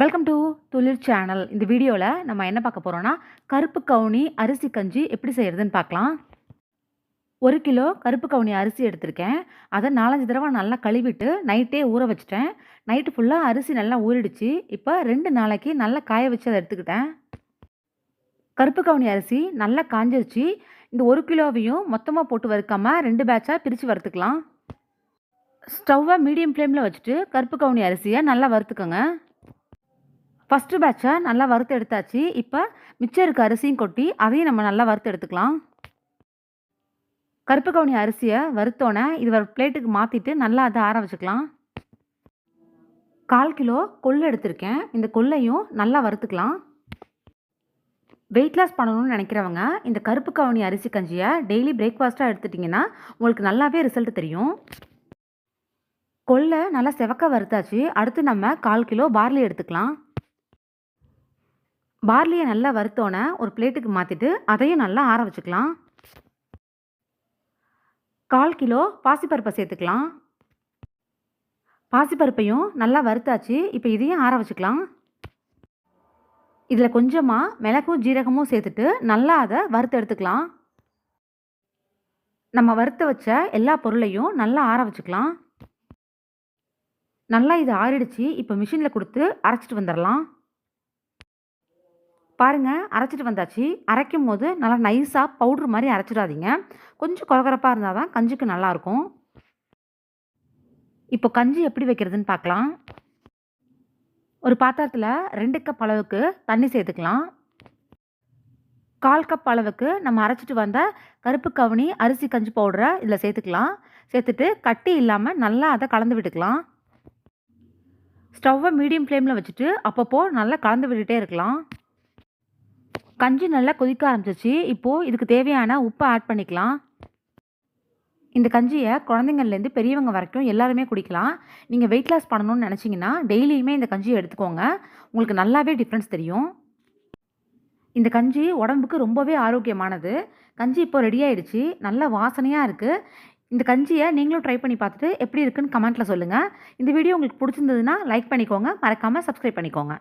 Welcome to தொழில் channel இந்த வீடியோவில் நம்ம என்ன பார்க்க போகிறோன்னா கருப்பு கவுனி அரிசி கஞ்சி எப்படி செய்கிறதுன்னு பார்க்கலாம். ஒரு கிலோ கருப்பு கவுனி அரிசி எடுத்திருக்கேன். அதை நாலஞ்சு தடவை நல்லா கழுவிட்டு நைட்டே ஊற வச்சுட்டேன். நைட்டு ஃபுல்லாக அரிசி நல்லா ஊறிடுச்சு. இப்போ ரெண்டு நாளைக்கு நல்லா காய வச்சு அதை எடுத்துக்கிட்டேன். கருப்பு கவுனி அரிசி நல்லா காஞ்சிருச்சு. இந்த ஒரு கிலோவையும் மொத்தமாக போட்டு வறுக்காமல் ரெண்டு பேட்சாக பிரித்து வறுத்துக்கலாம். ஸ்டவ்வை மீடியம் ஃப்ளேமில் வச்சுட்டு கருப்பு கவுனி அரிசியை நல்லா வறுத்துக்கோங்க. ஃபஸ்ட்டு பேட்சை நல்லா வறுத்து எடுத்தாச்சு இப்போ மிச்சம் இருக்க அரிசியும் கொட்டி அதையும் நம்ம நல்லா வறுத்து எடுத்துக்கலாம் கருப்பு கவுனி அரிசியை வறுத்தோன்னே இது ஒரு பிளேட்டுக்கு மாற்றிட்டு நல்லா அதை ஆற வச்சுக்கலாம். கால் கிலோ கொள்ளு எடுத்திருக்கேன். இந்த கொள்ளையும் நல்லா வறுத்துக்கலாம். வெயிட் லாஸ் பண்ணணும்னு நினைக்கிறவங்க இந்த கருப்பு கவுனி அரிசி கஞ்சியை டெய்லி பிரேக்ஃபாஸ்ட்டாக எடுத்துட்டிங்கன்னா உங்களுக்கு நல்லாவே ரிசல்ட் தெரியும். கொள்ளை நல்லா செவக்க வறுத்தாச்சு. அடுத்து நம்ம கால் கிலோ பார்லி எடுத்துக்கலாம். பார்லியை நல்லா வறுத்தோன்னே ஒரு பிளேட்டுக்கு மாற்றிட்டு அதையும் நல்லா ஆற வச்சுக்கலாம். கால் கிலோ பாசிப்பருப்பை சேர்த்துக்கலாம். பாசிப்பருப்பையும் நல்லா வறுத்தாச்சு இப்போ இதையும் ஆற வச்சுக்கலாம். இதில் கொஞ்சமாக மிளகும் ஜீரகமும் சேர்த்துட்டு நல்லா அதை வறுத்து எடுத்துக்கலாம். நம்ம வறுத்து வச்ச எல்லா பொருளையும் நல்லா ஆற வச்சுக்கலாம். நல்லா இது ஆறிடுச்சு இப்போ மிஷினில் கொடுத்து அரைச்சிட்டு வந்துடலாம் பாருங்கள் அரைச்சிட்டு வந்தாச்சு. அரைக்கும் போது நல்லா நைஸாக பவுட்ரு மாதிரி அரைச்சிடாதீங்க. கொஞ்சம் குறகுறப்பாக இருந்தால் தான் கஞ்சிக்கு நல்லாயிருக்கும். இப்போ கஞ்சி எப்படி வைக்கிறதுன்னு பார்க்கலாம். ஒரு பாத்திரத்தில் ரெண்டு கப் அளவுக்கு தண்ணி சேர்த்துக்கலாம். கால் கப் அளவுக்கு நம்ம அரைச்சிட்டு வந்த கருப்பு கவுனி அரிசி கஞ்சி பவுடரை இதில் சேர்த்துக்கலாம். சேர்த்துட்டு கட்டி இல்லாமல் நல்லா அதை கலந்து விட்டுக்கலாம். ஸ்டவ்வை மீடியம் ஃப்ளேமில் வச்சுட்டு அப்பப்போ நல்லா கலந்து விட்டுகிட்டே இருக்கலாம். கஞ்சி நல்லா கொதிக்க ஆரம்பிச்சிச்சு இப்போது இதுக்கு தேவையான உப்பை ஆட் பண்ணிக்கலாம். இந்த கஞ்சியை குழந்தைங்கள்லேருந்து பெரியவங்க வரைக்கும் எல்லாருமே குடிக்கலாம். நீங்கள் வெயிட் லாஸ் பண்ணணும்னு நினச்சிங்கன்னா டெய்லியுமே இந்த கஞ்சியை எடுத்துக்கோங்க. உங்களுக்கு நல்லாவே டிஃப்ரென்ஸ் தெரியும். இந்த கஞ்சி உடம்புக்கு ரொம்பவே ஆரோக்கியமானது. கஞ்சி இப்போ ரெடி ஆயிடுச்சு. நல்ல வாசனையாக இருக்குது இந்த கஞ்சியை நீங்களும் ட்ரை பண்ணி பார்த்துட்டு எப்படி இருக்குன்னு கமெண்ட்டில் சொல்லுங்கள் இந்த வீடியோ உங்களுக்கு பிடிச்சிருந்ததுன்னா லைக் பண்ணிக்கோங்க. மறக்காமல் சப்ஸ்கிரைப் பண்ணிக்கோங்க.